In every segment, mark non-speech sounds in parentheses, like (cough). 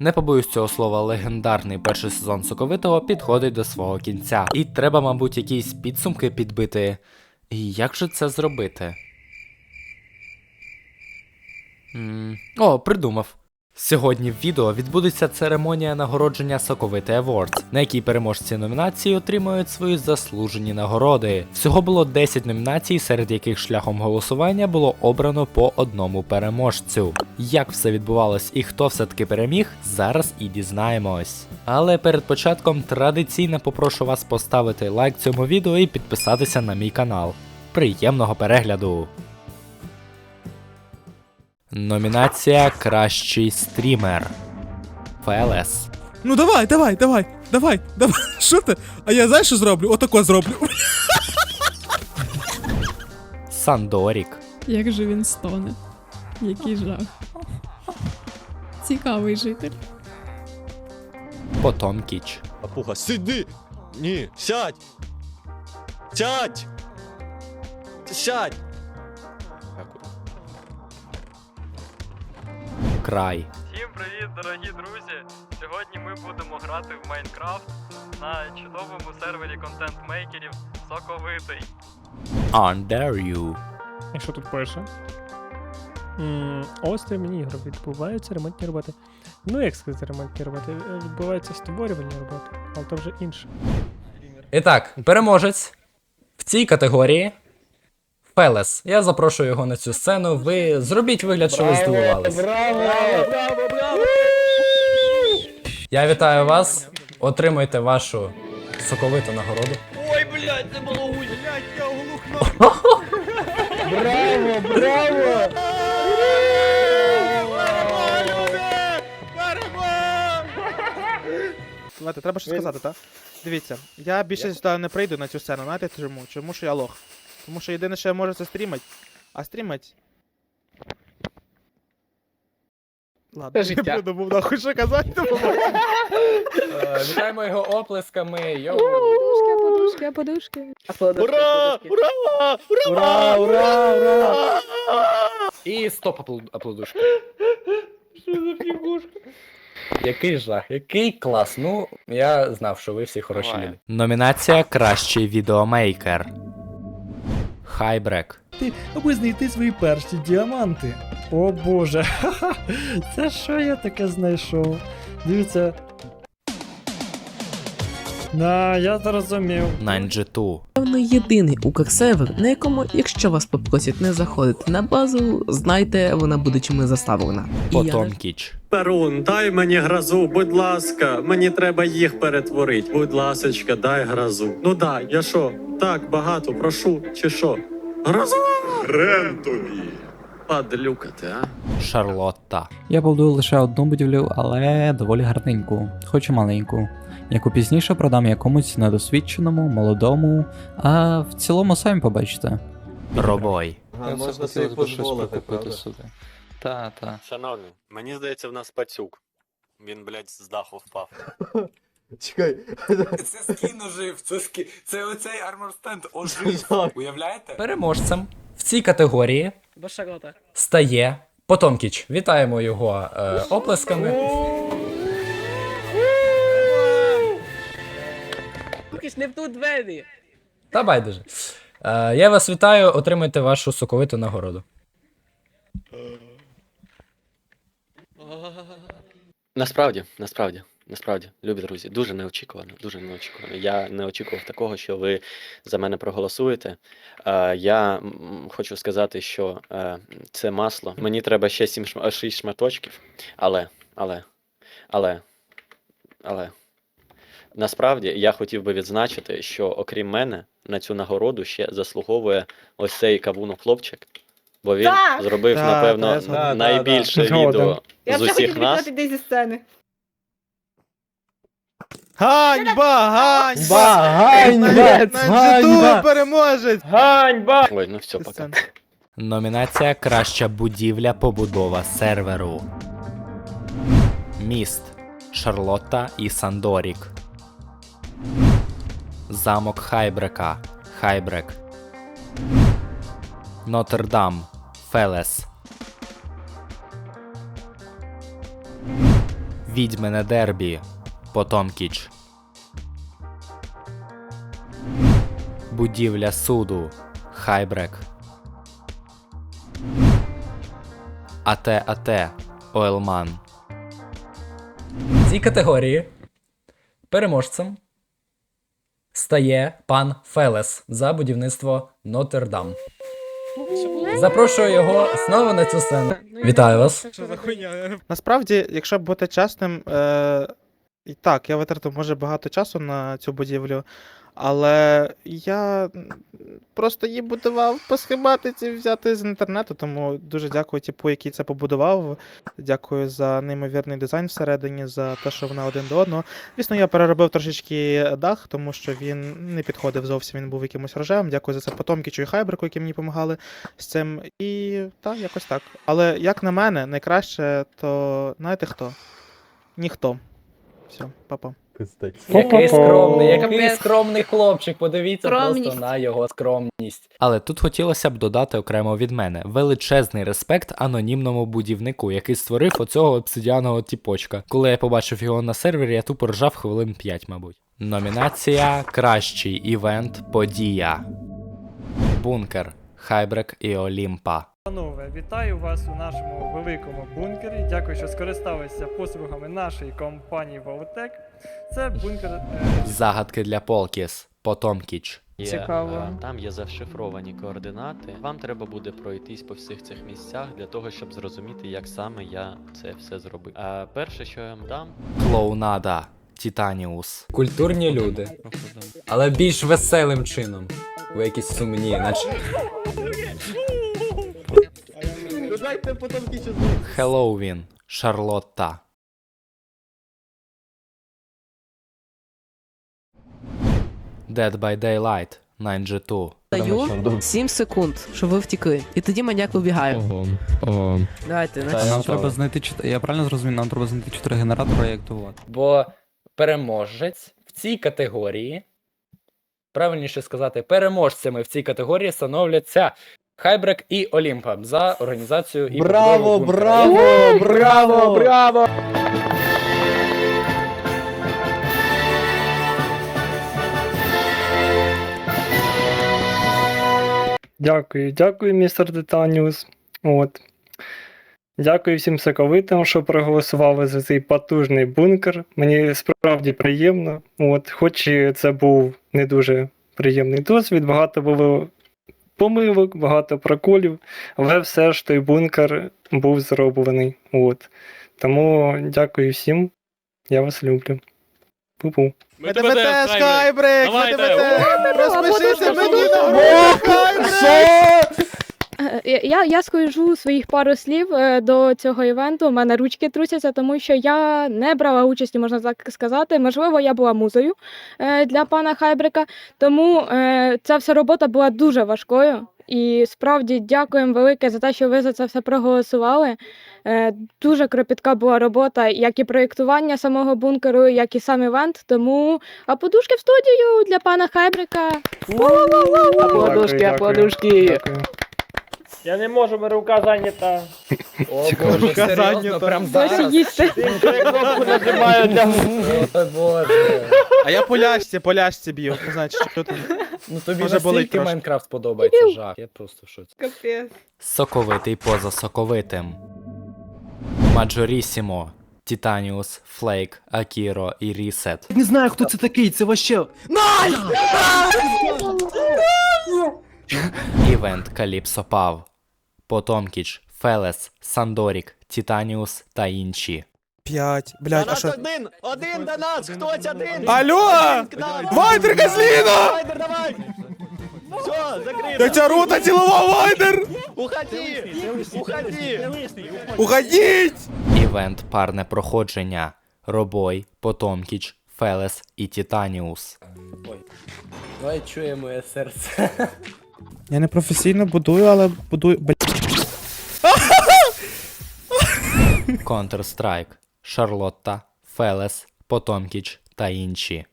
Не побоюсь цього слова, легендарний перший сезон соковитого підходить до свого кінця. І треба, мабуть, якісь підсумки підбити. І як же це зробити? М, О, придумав. Сьогодні в відео відбудеться церемонія нагородження Соковитий Awards, на якій переможці номінації отримують свої заслужені нагороди. Всього було 10 номінацій, серед яких шляхом голосування було обрано по одному переможцю. Як все відбувалось і хто все-таки переміг, зараз і дізнаємось. Але перед початком традиційно попрошу вас поставити лайк цьому відео і підписатися на мій канал. Приємного перегляду! Номінація Кращий стрімер. ФЛС. Ну давай, давай, давай, давай, давай. (laughs) Що ти? А я знаєш, що зроблю? Отако зроблю. (laughs) Сандорік. Як же він стоне? Який жах. Цікавий житель. Потомкіч. Папуга, сиди! Ні, сядь! Сядь! Сядь! Край. Всім привіт, дорогі друзі! Сьогодні ми будемо грати в Майнкрафт на чудовому сервері контент-мейкерів Соковитий. Under you. І що тут пише? М, Ось три міні-ігри. Відбуваються ремонтні роботи. Ну, як сказати, ремонтні роботи? Е, Відбуваються створювані роботи, але то вже інше. І так, переможець в цій категорії. Фелес. Я запрошую його на цю сцену. Ви зробіть вигляд, що ви здивувались. Я вітаю вас. Отримуйте вашу соковиту нагороду. Давайте, треба щось сказати, так? Дивіться, я більше сюди не прийду на цю сцену, знаєте чому? Чому що я лох? Тому що єдине, що я можу, це стрімить. А стрімить. Ладно, Це життя. не буду був нахуй що казати. Е, Вітаємо його оплесками. Йоу. Подушки, подушки, подушки. Ура! Ура! Ура, ура, ура! І стоп аплу- аплодушки. Який жах, який клас. Ну, я знав, що ви всі хороші люди. Номінація Кращий відеомейкер. Хайбрек. аби знайти свої перші діаманти. О боже, (laughs) ха-ха, це що я таке знайшов? Дивіться. На, я зрозумів. 9G2. Певно, єдиний укрсервер, на якому, якщо вас попросять не заходити на базу, знайте, вона буде чимось заставлена. Потомкіч. Перун, дай мені грозу, будь ласка, мені треба їх перетворити. Будь ласочка, дай грозу. Ну да, я що, так багато прошу, чи що? Гроза! Рентові! Падлюка ти, а? Шарлотта. Я побудую лише одну будівлю, але доволі гарненьку, хоч і маленьку, яку пізніше продам якомусь недосвідченому, молодому, а в цілому самі побачите. Робой. А можна собі дозволити, правда? Та, та. Шановний, мені здається, в нас пацюк. Він, блядь, з даху впав. (laughs) Чекай. Це скін ожив, це ски... це оцей армор стенд ожив. Уявляєте? Переможцем в цій категорії стає Потомкіч. Вітаємо його е, оплесками. Ж не в ту двері. Та байдуже. Е, я вас вітаю, отримайте вашу соковиту нагороду. Насправді, насправді, насправді, любі друзі, дуже неочікувано, дуже неочікувано. Я не очікував такого, що ви за мене проголосуєте. Е, я м, хочу сказати, що е, це масло. Мені треба ще 7 шма- 6 шматочків, але, але, але, але. Насправді я хотів би відзначити, що окрім мене на цю нагороду ще заслуговує ось цей кавунок хлопчик, бо він Так! зробив, так, напевно. Да, да, найбільше да. Відео Я з вже усіх хотів нас. відкрити йти зі сцени. Ганьба, ганьба! Ганьба! Ганьба! переможець! Ой, ну все, пока. Номінація Краща будівля побудова серверу. Міст. Шарлотта і Сандорік. Замок Хайбрека. Хайбрек. Нотр-Дам. Фелес. Відьмине дербі. Потомкіч. Будівля суду. Хайбрек. АТ АТ. Ойлман. Цій категорії переможцем стає пан Фелес за будівництво Нотр-Дам. Запрошую його знову на цю сцену. Вітаю вас. Що за хуйня? Насправді, якщо бути чесним, е, і так, я витратив може багато часу на цю будівлю, але я просто її будував по схематиці взяти з інтернету, тому дуже дякую типу, який це побудував. Дякую за неймовірний дизайн всередині, за те, що вона один до одного. Звісно, я переробив трошечки дах, тому що він не підходив зовсім, він був якимось рожевим. Дякую за це потомкічу і хайбрику, які мені допомагали з цим. І так, якось так. Але як на мене, найкраще, то знаєте хто? Ніхто. Все, папа. Який скромний, який Капець. скромний хлопчик. Подивіться просто на його скромність. Але тут хотілося б додати окремо від мене величезний респект анонімному будівнику, який створив оцього обсидіаного тіпочка. Коли я побачив його на сервері, я тупо ржав хвилин 5, мабуть. Номінація Кращий івент подія. Бункер, Хайбрек і Олімпа. Панове, вітаю вас у нашому великому бункері. Дякую, що скористалися послугами нашої компанії Волотек. Це бункер. е, Загадки для Полкіс. Потомкіч. Є, Цікаво. е, Там є зашифровані координати. Вам треба буде пройтись по всіх цих місцях для того, щоб зрозуміти, як саме я це все зробив. Е, Перше, що я вам дам, Клоунада. Титаніус. Культурні люди, але більш веселим чином. Ви якісь сумні, наче. (laughs) Хеллоуін. Шарлотта. Dead by Daylight. 9G2. Даю 7 секунд, щоб ви втекли. І тоді маньяк вибігає. Ого. Давайте, Нам значить. треба знайти чот- Я правильно зрозумів, нам треба знайти чотири генератори і актувати. Бо переможець в цій категорії, правильніше сказати, переможцями в цій категорії становляться Хайбрек і Олімпа за організацію і Браво, побудову бункера. браво, браво, браво! Дякую, дякую, містер Детаніус. От. Дякую всім соковитим, що проголосували за цей потужний бункер. Мені справді приємно. От, хоч і це був не дуже приємний досвід, багато було помилок, багато проколів, але все ж той бункер був зроблений. От. Тому дякую всім. Я вас люблю. Пу-пу. Ми тебе скайбрик! Теж! Розпишися мені на гру, Хайбрик! Я, я скажу своїх пару слів е, до цього івенту. У мене ручки трусяться, тому що я не брала участі, можна так сказати. Можливо, я була музою е, для пана Хайбрика. Тому е, ця вся робота була дуже важкою. І справді дякуємо велике за те, що ви за це все проголосували. Е, Дуже кропітка була робота, як і проєктування самого бункеру, як і сам івент. Тому а подушки в студію для пана Хайбрика. Аплодушки, аплодушки. Я не можу, мене рука зайнята. О боже, Рука серйозно, зайнята. прям Досі зараз? їсти. Кнопку нажимаю для О боже. А я поляшці, поляшці б'ю. Не знаю, що там. Ну тобі Може, болить настільки трошки. Майнкрафт подобається, жах. Я просто в шоці. Капець. Соковитий поза соковитим. Маджорісімо. Титаніус, Флейк, Акіро і Рісет. Не знаю, хто це такий, це вообще. (laughs) Івент Каліпсо Пав. Потомкіч, Фелес, Сандорік, Титаніус та інші. П'ять. Блядь, а що? один! Один до нас! Хтось один! Алло! Вайдер Козліна! Вайдер, давай! Все, закрито! Я тебя рота цілував, Вайдер! Уходи! Уходи! Уходіть! Івент парне проходження. Робой, Потомкіч, Фелес і Титаніус. Давай чує моє серце. Я не професійно будую, але будую. Counter-Strike, Шарлотта, Фелес, Потомкіч та інші.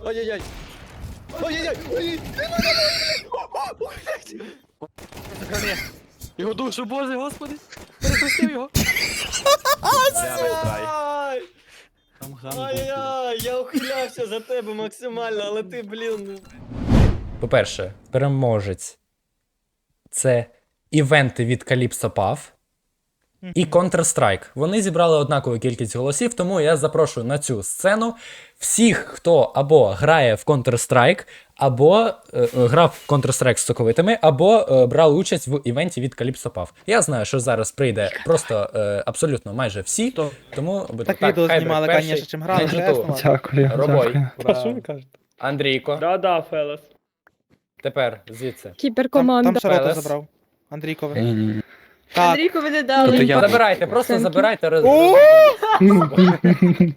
Ой-ой-ой! Ой-ой-ой! Ой! Його душу, Боже, господи! Перепустив його! Ай! Ай-яй, я ухилявся за тебе максимально, але ти, блін. Ну. По-перше, переможець це івенти від Calypso Puff і Counter-Strike. Вони зібрали однакову кількість голосів, тому я запрошую на цю сцену всіх, хто або грає в Counter-Strike, або е, е, грав в Counter-Strike з соковитими, або е, брав участь в івенті від Calypso Puff. Я знаю, що зараз прийде просто е, абсолютно майже всі, тому буде Так відео Хайбрик знімали, перший, конечно, чим грали. Two, Дякую. Робой. дякую. Андрійко. Да-да, Фелес. Тепер звідси. Там, Кіберкоманда. там Широта Пелес. забрав. Андрійкове. Ні-ні-ні. Так. Андрійку ви не Тобто дали. я- Забирайте, просто Thank забирайте роз... О! Е.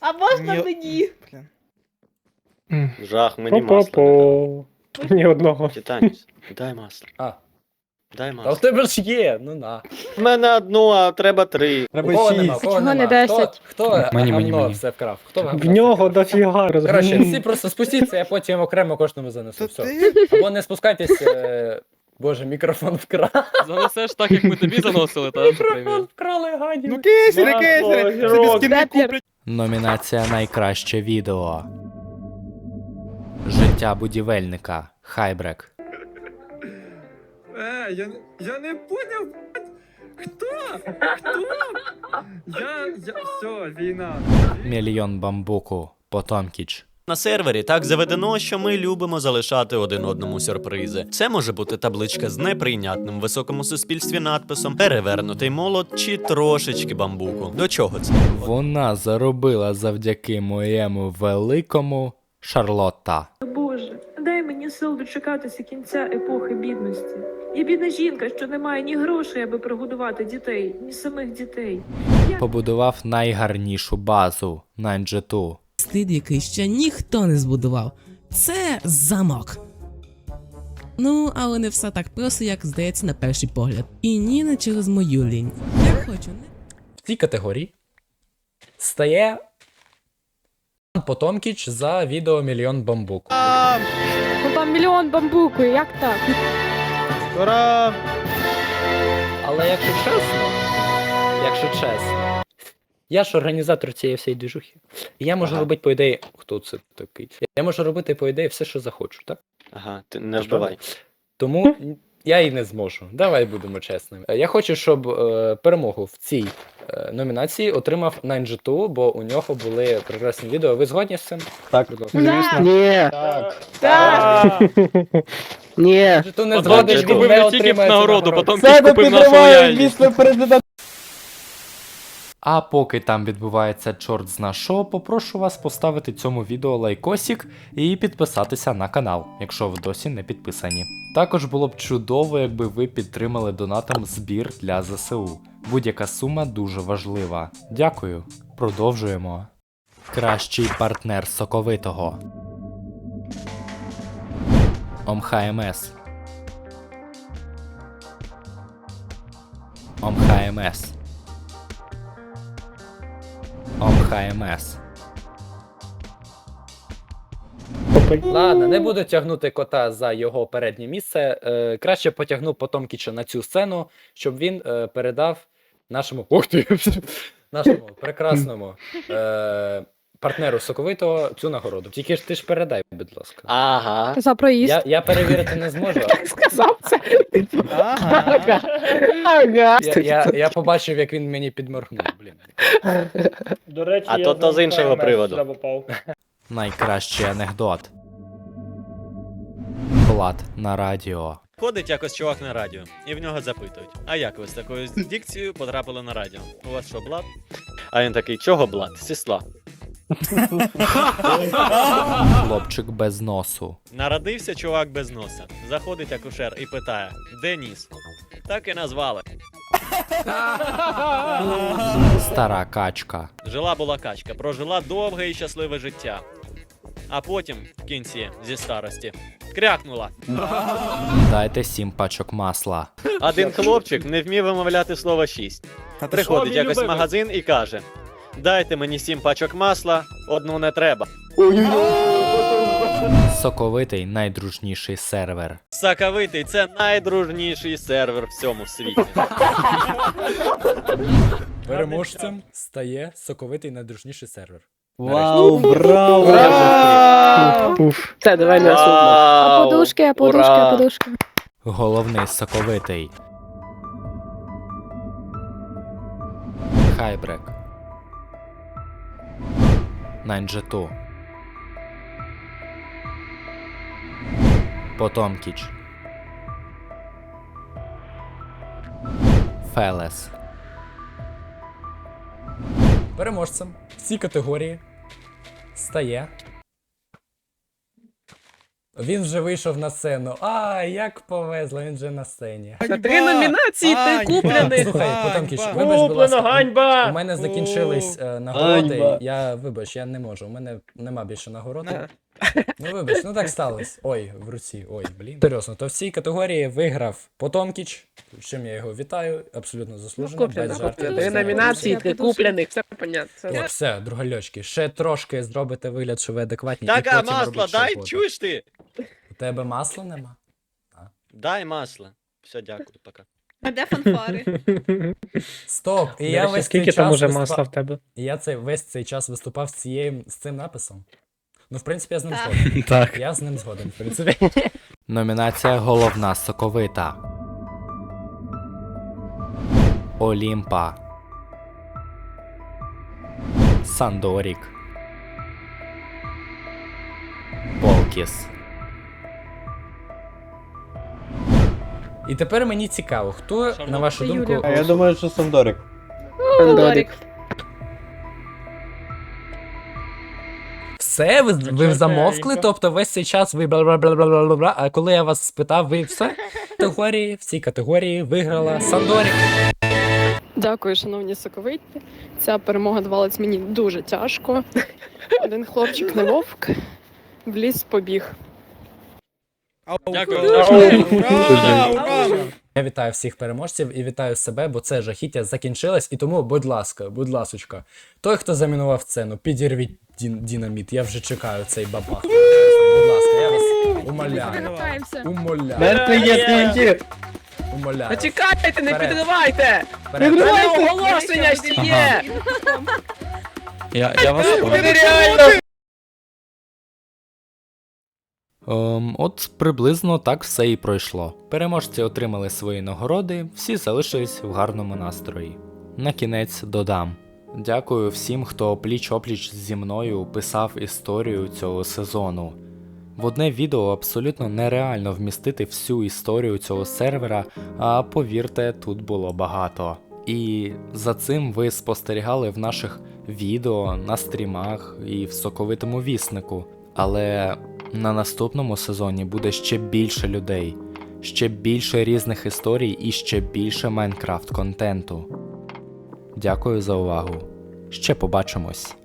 А можна Ні. мені? Блін. Жах, мені масло. не. По-по-по. Ні одного. Титаніс, дай масло. А, Дай та в тебе ж є, ну на. В мене одну, а треба три. У кого нема, у кого Чого не нема? 10? Хто, хто Мені, мені, гавно мені. все вкрав? Хто гавно В нього дофіга Коротше, розумієш. всі просто спустіться, я потім окремо кожному занесу. Все. Або не спускайтесь, е... боже, мікрофон вкрав. Занесеш так, як ми тобі заносили, так? Мікрофон вкрали, гаді. Ну кейсери, Масло, кейсери! гірок. Собі скини Депір. куплять. Номінація Найкраще відео. Життя будівельника. Хайбрек. Е, я, не- я не поняв. Хто? Хто? Я, я, все, війна. Мільйон бамбуку. Потомкіч. На сервері так заведено, що ми любимо залишати один одному сюрпризи. Це може бути табличка з неприйнятним в високому суспільстві надписом, перевернутий молот чи трошечки бамбуку. До чого це? Вона заробила завдяки моєму великому Шарлотта. Боже, дай мені сил дочекатися кінця епохи бідності. Я бідна жінка, що не має ні грошей, аби прогодувати дітей, ні самих дітей. Побудував найгарнішу базу Нанджету. Стид, який ще ніхто не збудував. Це замок. Ну, але не все так просто, як здається на перший погляд. І ні, не через мою лінь. Я хочу не В цій категорії стає Потомкіч за відео Мільйон бамбуку. Ну там мільйон бамбуку, як так? Ура! Але якщо чесно, якщо чесно, я ж організатор цієї всієї движухи. Я можу Ага. робити, по ідеї, хто це такий? Я можу робити, по ідеї, все, що захочу, так? Ага, ти не вбивай. Тому я і не зможу. Давай будемо чесними. Е, Я хочу, щоб е, перемогу в цій номінації отримав Ninja бо у нього були прекрасні відео. Ви згодні з цим? Так, Ні! Так. Так! Ні! Ninja не згодиш, Ninja він не отримає цю нагороду. Себе підриває віце-президент! А поки там відбувається чорт зна що, попрошу вас поставити цьому відео лайкосик і підписатися на канал, якщо ви досі не підписані. Також було б чудово, якби ви підтримали донатом збір для ЗСУ. Будь-яка сума дуже важлива. Дякую. Продовжуємо. Кращий партнер соковитого. ОМХМС. ОМХМС. ОМХМС. Ладно, не буду тягнути кота за його переднє місце. Е, краще потягну Потомкіча на цю сцену, щоб він е, передав нашому. Ух ти! нашому прекрасному е, партнеру соковитого цю нагороду. Тільки ж ти ж передай, будь ласка. Ага. За проїзд. Я, я перевірити не зможу. (laughs) сказав це. Ага. Ага. Я, я, я побачив, як він мені підморгнув. Блін. До речі, А я то- то з іншого приводу. сюди попав. Найкращий анекдот. Влад на радіо. Ходить якось чувак на радіо, і в нього запитують: а як ви з такою дикцією потрапили на радіо? У вас що, блат? А він такий, чого блат? Сісла. Хлопчик без носу. Народився чувак без носа. Заходить акушер і питає: де ніс? Так і назвали. Стара качка. Жила була качка, прожила довге і щасливе життя. А потім, в кінці, зі старості, крякнула. Дайте сім пачок масла. Один хлопчик не вмів вимовляти слово шість. Приходить якось в магазин і каже: Дайте мені сім пачок масла, одну не треба. Соковитий найдружніший сервер. Саковитий це найдружніший сервер в цьому світі. Переможцем стає соковитий найдружніший сервер. Вау, браво! Ура! Пуф. Це давай А подушки, а подушки, а Ура! подушки. Головний соковитий. Хайбрек. Найнджету. Потомкіч. Фелес. Переможцем в цій категорії стає. Він вже вийшов на сцену. А, як повезло, він вже на сцені. Ганьба! три номінації ти Ганьба! куплений. Слухай, Ганьба! вибач, будь Куплено, ласка. ганьба! У мене закінчились е, нагороди. Ганьба. Я вибач, я не можу. У мене нема більше нагород. Ну вибач, ну так сталося. Ой, в руці, ой, блін. Серйозно, то в цій категорії виграв Потомкіч, з чим я його вітаю, абсолютно заслужено, без жартів. Три Три номінації, номінації, ти ти куплених, все понятно. Так, все, другальочки, ще трошки зробите вигляд, що ви адекватні. Так, а масло дай, чуєш ти? У тебе масла нема? Дай масло. Все, дякую, пока. А де фанфари? (laughs) Стоп! І я весь скільки цей там час уже виступа- масла в тебе? І я цей весь цей час виступав з цим написом. Ну, в принципі, я з ним згоден. (laughs) Так. Я з ним згоден, в принципі. Номінація Головна соковита. Олімпа. Сандорік. Полкіс. І тепер мені цікаво, хто, на вашу думку, А я думаю, що Сандорик. Додик. Все, ви, ви замовкли, тобто весь цей час ви бла-бла-бла-бла-бла-бла, а коли я вас спитав, ви все? (laughs) Категорії, в цій категорії виграла Сандорік. Дякую, шановні соковиті. Ця перемога давалась мені дуже тяжко. (laughs) Один хлопчик не вовк, в ліс побіг. Дякую. Ура! Ура! Я вітаю всіх переможців і вітаю себе, бо це жахіття закінчилось. І тому, будь ласка, будь ласочка, той, хто замінував сцену, підірвіть дін- динаміт. Я вже чекаю цей бабах. Будь ласка, я вас умоляю. Умоляю. Умоляю. Почекайте, не підривайте! У оголошення ще є! Я, я вас Ем, от приблизно так все і пройшло. Переможці отримали свої нагороди, всі залишились в гарному настрої. На кінець додам. Дякую всім, хто пліч опліч зі мною писав історію цього сезону. В одне відео абсолютно нереально вмістити всю історію цього сервера, а повірте, тут було багато. І за цим ви спостерігали в наших відео, на стрімах і в соковитому віснику. Але на наступному сезоні буде ще більше людей, ще більше різних історій і ще більше Майнкрафт контенту. Дякую за увагу. Ще побачимось.